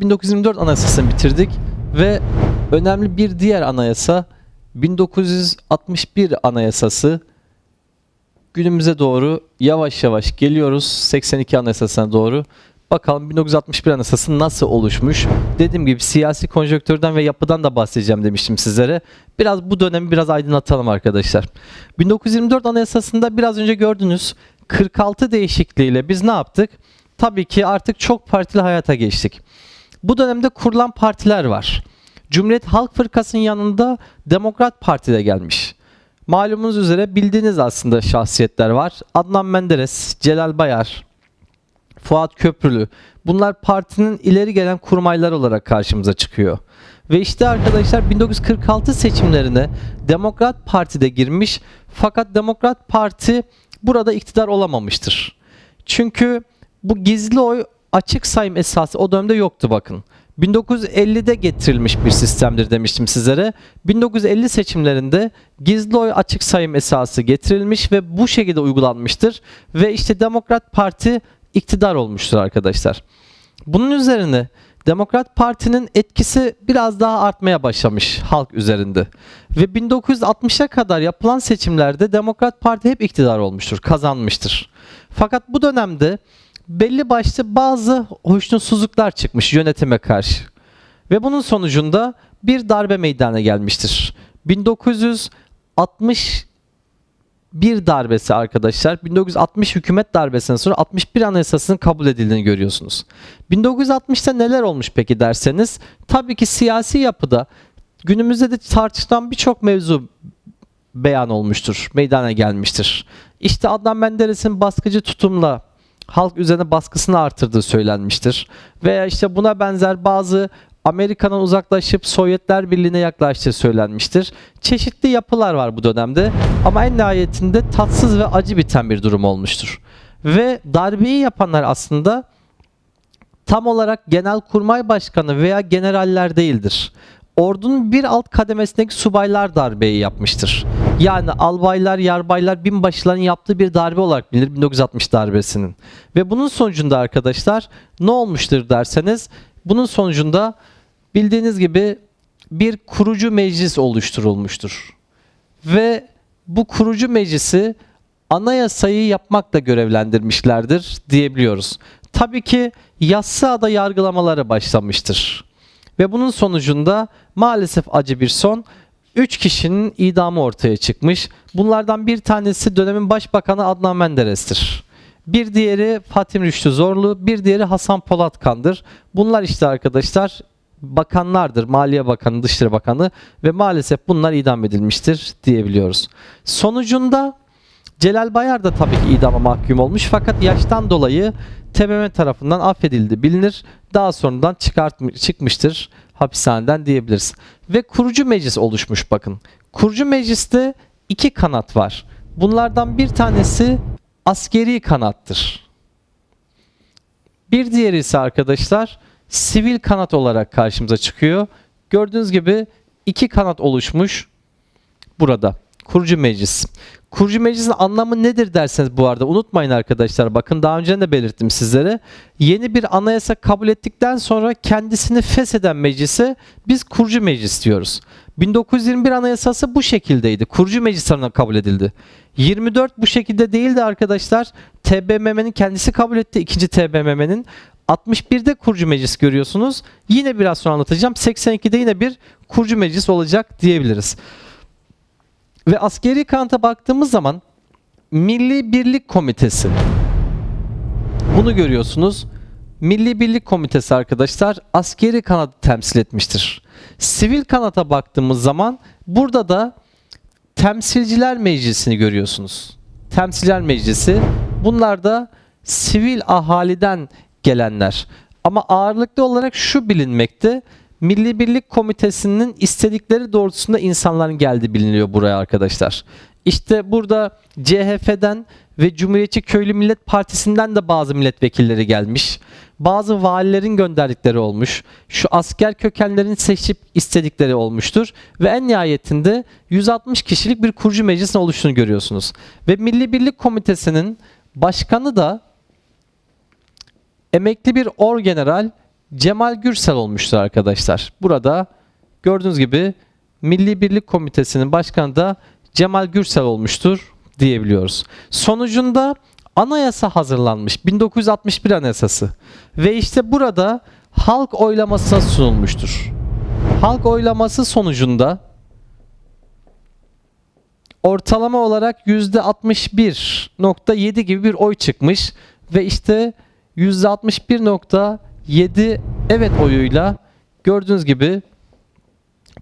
1924 anayasasını bitirdik ve önemli bir diğer anayasa 1961 anayasası günümüze doğru yavaş yavaş geliyoruz 82 anayasasına doğru. Bakalım 1961 anayasası nasıl oluşmuş? Dediğim gibi siyasi konjonktürden ve yapıdan da bahsedeceğim demiştim sizlere. Biraz bu dönemi biraz aydınlatalım arkadaşlar. 1924 anayasasında biraz önce gördünüz 46 değişikliğiyle biz ne yaptık? Tabii ki artık çok partili hayata geçtik. Bu dönemde kurulan partiler var. Cumhuriyet Halk Fırkası'nın yanında Demokrat Parti de gelmiş. Malumunuz üzere bildiğiniz aslında şahsiyetler var. Adnan Menderes, Celal Bayar, Fuat Köprülü. Bunlar partinin ileri gelen kurmayları olarak karşımıza çıkıyor. Ve işte arkadaşlar 1946 seçimlerine Demokrat Parti de girmiş fakat Demokrat Parti burada iktidar olamamıştır. Çünkü bu gizli oy açık sayım esası o dönemde yoktu bakın. 1950'de getirilmiş bir sistemdir demiştim sizlere. 1950 seçimlerinde gizli oy açık sayım esası getirilmiş ve bu şekilde uygulanmıştır. Ve işte Demokrat Parti iktidar olmuştur arkadaşlar. Bunun üzerine Demokrat Parti'nin etkisi biraz daha artmaya başlamış halk üzerinde. Ve 1960'a kadar yapılan seçimlerde Demokrat Parti hep iktidar olmuştur, kazanmıştır. Fakat bu dönemde belli başlı bazı hoşnutsuzluklar çıkmış yönetime karşı. Ve bunun sonucunda bir darbe meydana gelmiştir. 1960 bir darbesi arkadaşlar 1960 hükümet darbesinden sonra 61 anayasasının kabul edildiğini görüyorsunuz. 1960'ta neler olmuş peki derseniz tabii ki siyasi yapıda günümüzde de tartışılan birçok mevzu beyan olmuştur, meydana gelmiştir. İşte Adnan Menderes'in baskıcı tutumla halk üzerine baskısını artırdığı söylenmiştir. Veya işte buna benzer bazı Amerika'dan uzaklaşıp Sovyetler Birliği'ne yaklaştığı söylenmiştir. Çeşitli yapılar var bu dönemde ama en nihayetinde tatsız ve acı biten bir durum olmuştur. Ve darbeyi yapanlar aslında tam olarak Genelkurmay Başkanı veya generaller değildir. Ordunun bir alt kademesindeki subaylar darbeyi yapmıştır. Yani albaylar, yarbaylar, binbaşıların yaptığı bir darbe olarak bilinir 1960 darbesinin. Ve bunun sonucunda arkadaşlar ne olmuştur derseniz bunun sonucunda bildiğiniz gibi bir kurucu meclis oluşturulmuştur. Ve bu kurucu meclisi anayasayı yapmakla görevlendirmişlerdir diyebiliyoruz. Tabii ki yassıada yargılamaları başlamıştır. Ve bunun sonucunda maalesef acı bir son. 3 kişinin idamı ortaya çıkmış. Bunlardan bir tanesi dönemin başbakanı Adnan Menderes'tir. Bir diğeri Fatih Rüştü Zorlu, bir diğeri Hasan Polatkan'dır. Bunlar işte arkadaşlar bakanlardır. Maliye Bakanı, Dışişleri Bakanı ve maalesef bunlar idam edilmiştir diyebiliyoruz. Sonucunda Celal Bayar da tabii ki idama mahkum olmuş fakat yaştan dolayı TBMM tarafından affedildi bilinir. Daha sonradan çıkmıştır hapishaneden diyebiliriz. Ve kurucu meclis oluşmuş bakın. Kurucu mecliste iki kanat var. Bunlardan bir tanesi askeri kanattır. Bir diğeri ise arkadaşlar sivil kanat olarak karşımıza çıkıyor. Gördüğünüz gibi iki kanat oluşmuş burada. Kurucu meclis. Kurucu meclisin anlamı nedir derseniz bu arada unutmayın arkadaşlar bakın daha önce de belirttim sizlere. Yeni bir anayasa kabul ettikten sonra kendisini fesheden meclise biz kurucu meclis diyoruz. 1921 anayasası bu şekildeydi. Kurucu meclis tarafından kabul edildi. 24 bu şekilde değildi arkadaşlar. TBMM'nin kendisi kabul etti. ikinci TBMM'nin 61'de kurucu meclis görüyorsunuz. Yine biraz sonra anlatacağım. 82'de yine bir kurucu meclis olacak diyebiliriz. Ve askeri kanata baktığımız zaman Milli Birlik Komitesi. Bunu görüyorsunuz. Milli Birlik Komitesi arkadaşlar askeri kanadı temsil etmiştir. Sivil kanata baktığımız zaman burada da Temsilciler Meclisi'ni görüyorsunuz. Temsilciler Meclisi bunlar da sivil ahaliden gelenler. Ama ağırlıklı olarak şu bilinmekte. Milli Birlik Komitesi'nin istedikleri doğrultusunda insanların geldiği biliniyor buraya arkadaşlar. İşte burada CHP'den ve Cumhuriyetçi Köylü Millet Partisi'nden de bazı milletvekilleri gelmiş. Bazı valilerin gönderdikleri olmuş. Şu asker kökenlerin seçip istedikleri olmuştur. Ve en nihayetinde 160 kişilik bir kurucu meclisin oluştuğunu görüyorsunuz. Ve Milli Birlik Komitesi'nin başkanı da emekli bir orgeneral Cemal Gürsel olmuştur arkadaşlar. Burada gördüğünüz gibi Milli Birlik Komitesi'nin başkanı da Cemal Gürsel olmuştur diyebiliyoruz. Sonucunda anayasa hazırlanmış. 1961 anayasası. Ve işte burada halk oylamasına sunulmuştur. Halk oylaması sonucunda ortalama olarak %61.7 gibi bir oy çıkmış ve işte %61.7 evet oyuyla gördüğünüz gibi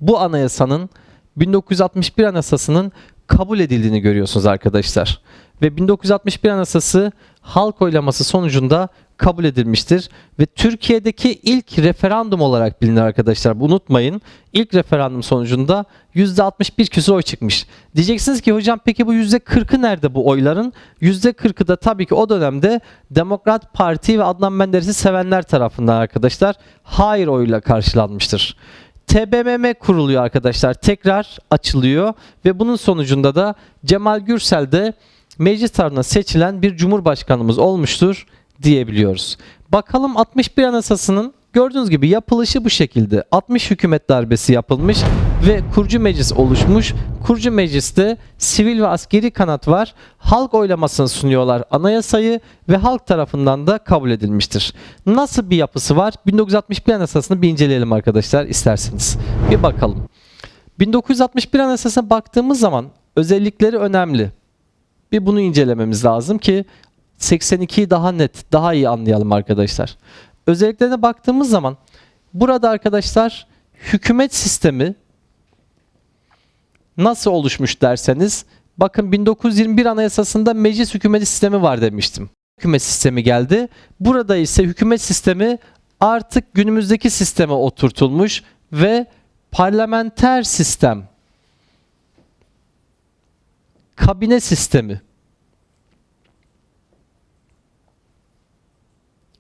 bu anayasanın 1961 anayasasının kabul edildiğini görüyorsunuz arkadaşlar. Ve 1961 anayasası halk oylaması sonucunda kabul edilmiştir. Ve Türkiye'deki ilk referandum olarak bilinir arkadaşlar. Unutmayın. İlk referandum sonucunda %61 küsur oy çıkmış. Diyeceksiniz ki hocam peki bu %40'ı nerede bu oyların? %40'ı da tabii ki o dönemde Demokrat Parti ve Adnan Menderes'i sevenler tarafından arkadaşlar hayır oyuyla karşılanmıştır. TBMM kuruluyor arkadaşlar. Tekrar açılıyor ve bunun sonucunda da Cemal Gürsel de meclis tarafından seçilen bir cumhurbaşkanımız olmuştur diyebiliyoruz. Bakalım 61 Anayasası'nın gördüğünüz gibi yapılışı bu şekilde. 60 hükümet darbesi yapılmış ve kurucu meclis oluşmuş. Kurucu mecliste sivil ve askeri kanat var. Halk oylamasını sunuyorlar anayasayı ve halk tarafından da kabul edilmiştir. Nasıl bir yapısı var? 1961 Anayasası'nı bir inceleyelim arkadaşlar isterseniz. Bir bakalım. 1961 Anayasası'na baktığımız zaman özellikleri önemli. Bir bunu incelememiz lazım ki 82'yi daha net, daha iyi anlayalım arkadaşlar. Özelliklerine baktığımız zaman burada arkadaşlar hükümet sistemi nasıl oluşmuş derseniz bakın 1921 Anayasası'nda meclis hükümeti sistemi var demiştim. Hükümet sistemi geldi. Burada ise hükümet sistemi artık günümüzdeki sisteme oturtulmuş ve parlamenter sistem kabine sistemi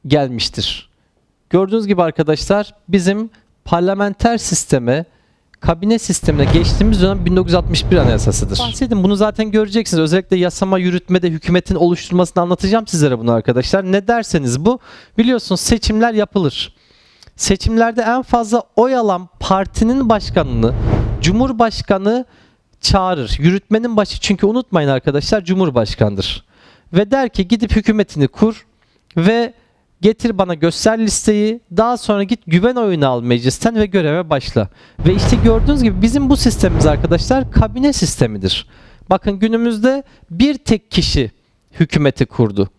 gelmiştir. Gördüğünüz gibi arkadaşlar bizim parlamenter sisteme, kabine sistemine geçtiğimiz dönem 1961 Anayasası'dır. Bahsedin bunu zaten göreceksiniz. Özellikle yasama yürütmede hükümetin oluşturmasını anlatacağım sizlere bunu arkadaşlar. Ne derseniz bu biliyorsunuz seçimler yapılır. Seçimlerde en fazla oy alan partinin başkanını Cumhurbaşkanı çağırır. Yürütmenin başı çünkü unutmayın arkadaşlar Cumhurbaşkanıdır. Ve der ki gidip hükümetini kur ve getir bana göster listeyi. Daha sonra git güven oyunu al meclisten ve göreve başla. Ve işte gördüğünüz gibi bizim bu sistemimiz arkadaşlar kabine sistemidir. Bakın günümüzde bir tek kişi hükümeti kurdu.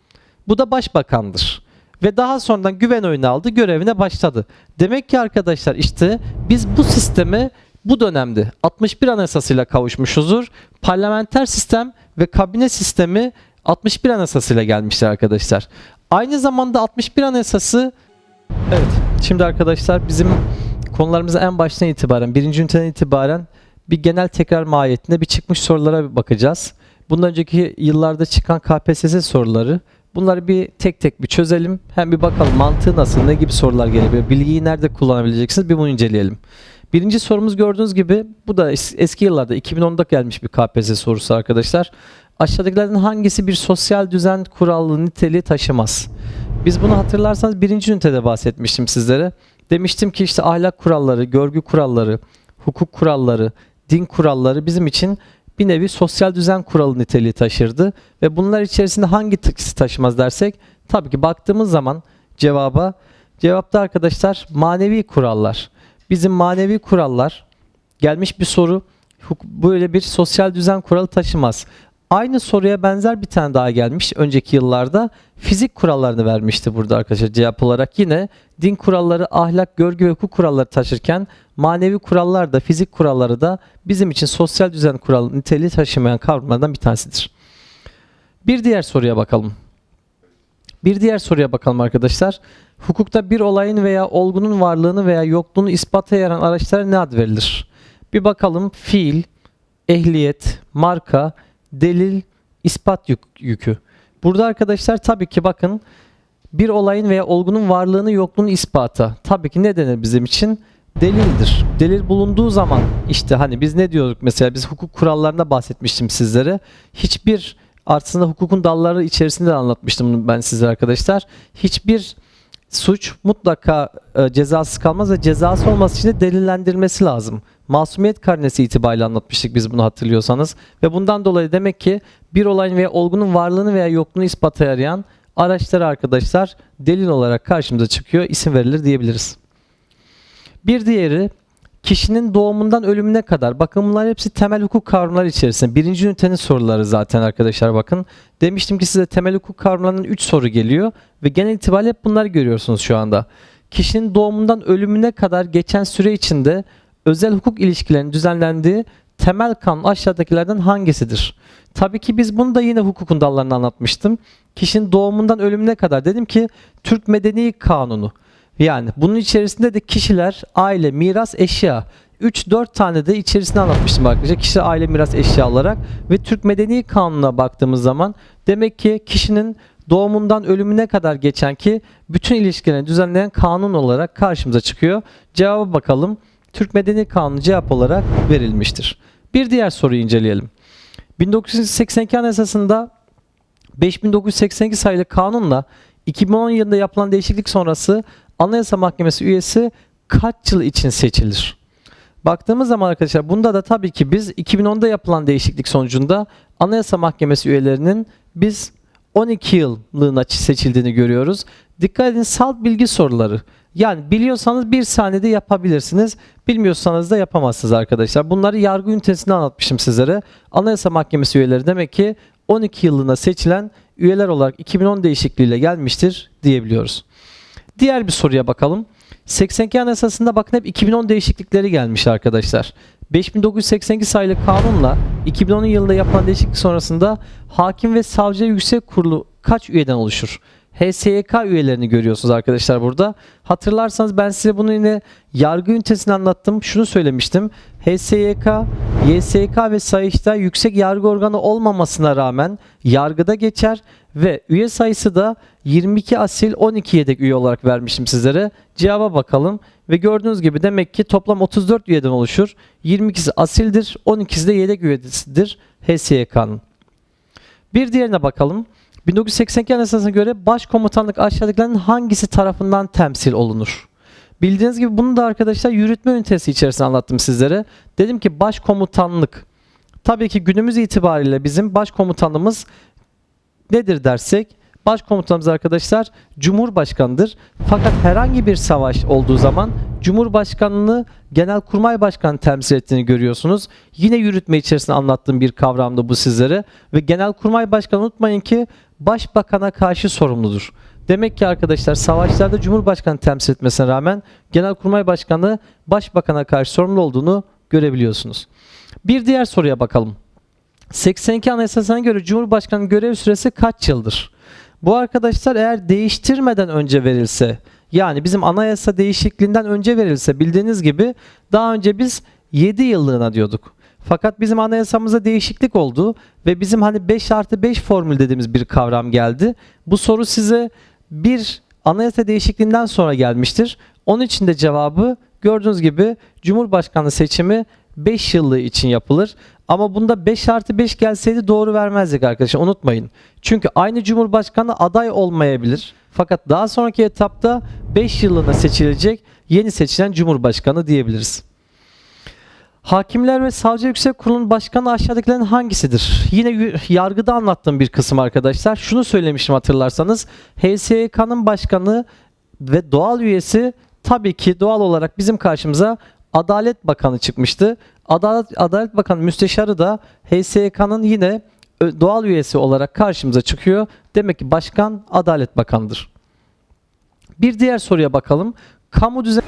Bu da başbakandır. Ve daha sonradan güven oyunu aldı, görevine başladı. Demek ki arkadaşlar işte biz bu sisteme bu dönemde 61 Anayasasıyla kavuşmuşuzdur. Parlamenter sistem ve kabine sistemi 61 Anayasasıyla gelmiştir arkadaşlar. Aynı zamanda 61 Anayasası Evet. Şimdi arkadaşlar bizim konularımıza en baştan itibaren, birinci üniteden itibaren bir genel tekrar mahiyetinde bir çıkmış sorulara bakacağız. Bundan önceki yıllarda çıkan KPSS soruları bunları bir tek tek bir çözelim. Hem bir bakalım mantığı nasıl, ne gibi sorular gelebilir, bilgiyi nerede kullanabileceksiniz bir bunu inceleyelim. Birinci sorumuz gördüğünüz gibi bu da es- eski yıllarda 2010'da gelmiş bir KPSS sorusu arkadaşlar. Aşağıdakilerden hangisi bir sosyal düzen kurallı niteliği taşımaz? Biz bunu hatırlarsanız birinci ünitede bahsetmiştim sizlere. Demiştim ki işte ahlak kuralları, görgü kuralları, hukuk kuralları, din kuralları bizim için bir nevi sosyal düzen kuralı niteliği taşırdı. Ve bunlar içerisinde hangi tıksı taşımaz dersek tabii ki baktığımız zaman cevaba cevapta arkadaşlar manevi kurallar. Bizim manevi kurallar gelmiş bir soru böyle bir sosyal düzen kuralı taşımaz. Aynı soruya benzer bir tane daha gelmiş önceki yıllarda. Fizik kurallarını vermişti burada arkadaşlar cevap olarak. Yine din kuralları, ahlak, görgü ve hukuk kuralları taşırken manevi kurallar da fizik kuralları da bizim için sosyal düzen kuralı niteliği taşımayan kavramlardan bir tanesidir. Bir diğer soruya bakalım. Bir diğer soruya bakalım arkadaşlar. Hukukta bir olayın veya olgunun varlığını veya yokluğunu ispata yaran araçlara ne ad verilir? Bir bakalım fiil, ehliyet, marka, delil, ispat yük- yükü. Burada arkadaşlar tabii ki bakın bir olayın veya olgunun varlığını yokluğunu ispata. Tabii ki ne denir bizim için? Delildir. Delil bulunduğu zaman işte hani biz ne diyorduk mesela biz hukuk kurallarında bahsetmiştim sizlere. Hiçbir aslında hukukun dalları içerisinde de anlatmıştım ben size arkadaşlar. Hiçbir suç mutlaka e, cezasız kalmaz ve cezası olması için de delillendirmesi lazım. Masumiyet karnesi itibariyle anlatmıştık biz bunu hatırlıyorsanız. Ve bundan dolayı demek ki bir olayın veya olgunun varlığını veya yokluğunu ispata yarayan araçlar arkadaşlar delil olarak karşımıza çıkıyor. İsim verilir diyebiliriz. Bir diğeri kişinin doğumundan ölümüne kadar bakın bunlar hepsi temel hukuk kavramları içerisinde. Birinci ünitenin soruları zaten arkadaşlar bakın. Demiştim ki size temel hukuk kavramlarının 3 soru geliyor ve genel itibariyle hep bunları görüyorsunuz şu anda. Kişinin doğumundan ölümüne kadar geçen süre içinde özel hukuk ilişkilerinin düzenlendiği temel kanun aşağıdakilerden hangisidir? Tabii ki biz bunu da yine hukukun dallarında anlatmıştım. Kişinin doğumundan ölümüne kadar dedim ki Türk Medeni Kanunu. Yani bunun içerisinde de kişiler, aile, miras, eşya 3-4 tane de içerisine anlatmıştım arkadaşlar. Kişi, aile, miras, eşya olarak ve Türk Medeni Kanunu'na baktığımız zaman demek ki kişinin doğumundan ölümüne kadar geçen ki bütün ilişkilerini düzenleyen kanun olarak karşımıza çıkıyor. Cevaba bakalım. Türk Medeni Kanunu cevap olarak verilmiştir. Bir diğer soruyu inceleyelim. 1982 Anayasası'nda 5982 sayılı kanunla 2010 yılında yapılan değişiklik sonrası Anayasa Mahkemesi üyesi kaç yıl için seçilir? Baktığımız zaman arkadaşlar bunda da tabii ki biz 2010'da yapılan değişiklik sonucunda Anayasa Mahkemesi üyelerinin biz 12 yıllığına seçildiğini görüyoruz. Dikkat edin salt bilgi soruları. Yani biliyorsanız bir saniyede yapabilirsiniz. Bilmiyorsanız da yapamazsınız arkadaşlar. Bunları yargı ünitesinde anlatmışım sizlere. Anayasa Mahkemesi üyeleri demek ki 12 yıllığına seçilen üyeler olarak 2010 değişikliğiyle gelmiştir diyebiliyoruz. Diğer bir soruya bakalım. 82 Anayasası'nda bakın hep 2010 değişiklikleri gelmiş arkadaşlar. 5982 sayılı kanunla 2010 yılında yapılan değişiklik sonrasında hakim ve savcı yüksek kurulu kaç üyeden oluşur? HSYK üyelerini görüyorsunuz arkadaşlar burada. Hatırlarsanız ben size bunu yine yargı ünitesini anlattım. Şunu söylemiştim. HSYK, YSK ve Sayıştay yüksek yargı organı olmamasına rağmen yargıda geçer ve üye sayısı da 22 asil 12 yedek üye olarak vermişim sizlere. Cevaba bakalım ve gördüğünüz gibi demek ki toplam 34 üyeden oluşur. 22'si asildir, 12'si de yedek üyesidir HSYK'nın. Bir diğerine bakalım. 1982 Anayasası'na göre başkomutanlık aşağıdakilerin hangisi tarafından temsil olunur? Bildiğiniz gibi bunu da arkadaşlar yürütme ünitesi içerisinde anlattım sizlere. Dedim ki başkomutanlık. Tabii ki günümüz itibariyle bizim başkomutanımız nedir dersek başkomutanımız arkadaşlar Cumhurbaşkanıdır. Fakat herhangi bir savaş olduğu zaman Cumhurbaşkanını Genelkurmay Başkanı temsil ettiğini görüyorsunuz. Yine yürütme içerisinde anlattığım bir kavramdı bu sizlere. Ve Genelkurmay Başkanı unutmayın ki Başbakan'a karşı sorumludur. Demek ki arkadaşlar savaşlarda Cumhurbaşkanı temsil etmesine rağmen Genelkurmay Başkanı Başbakan'a karşı sorumlu olduğunu görebiliyorsunuz. Bir diğer soruya bakalım. 82 Anayasası'na göre Cumhurbaşkanı görev süresi kaç yıldır? Bu arkadaşlar eğer değiştirmeden önce verilse yani bizim anayasa değişikliğinden önce verilse bildiğiniz gibi daha önce biz 7 yıllığına diyorduk. Fakat bizim anayasamıza değişiklik oldu ve bizim hani 5 artı 5 formül dediğimiz bir kavram geldi. Bu soru size bir anayasa değişikliğinden sonra gelmiştir. Onun için de cevabı gördüğünüz gibi Cumhurbaşkanlığı seçimi 5 yıllığı için yapılır. Ama bunda 5 artı 5 gelseydi doğru vermezdik arkadaşlar unutmayın. Çünkü aynı Cumhurbaşkanı aday olmayabilir. Fakat daha sonraki etapta 5 yıllığına seçilecek yeni seçilen Cumhurbaşkanı diyebiliriz. Hakimler ve Savcı Yüksek Kurulu'nun başkanı aşağıdakilerin hangisidir? Yine yargıda anlattığım bir kısım arkadaşlar. Şunu söylemiştim hatırlarsanız. HSYK'nın başkanı ve doğal üyesi tabii ki doğal olarak bizim karşımıza Adalet Bakanı çıkmıştı. Adalet, Adalet Bakanı müsteşarı da HSYK'nın yine doğal üyesi olarak karşımıza çıkıyor. Demek ki başkan Adalet Bakanı'dır. Bir diğer soruya bakalım. Kamu düzen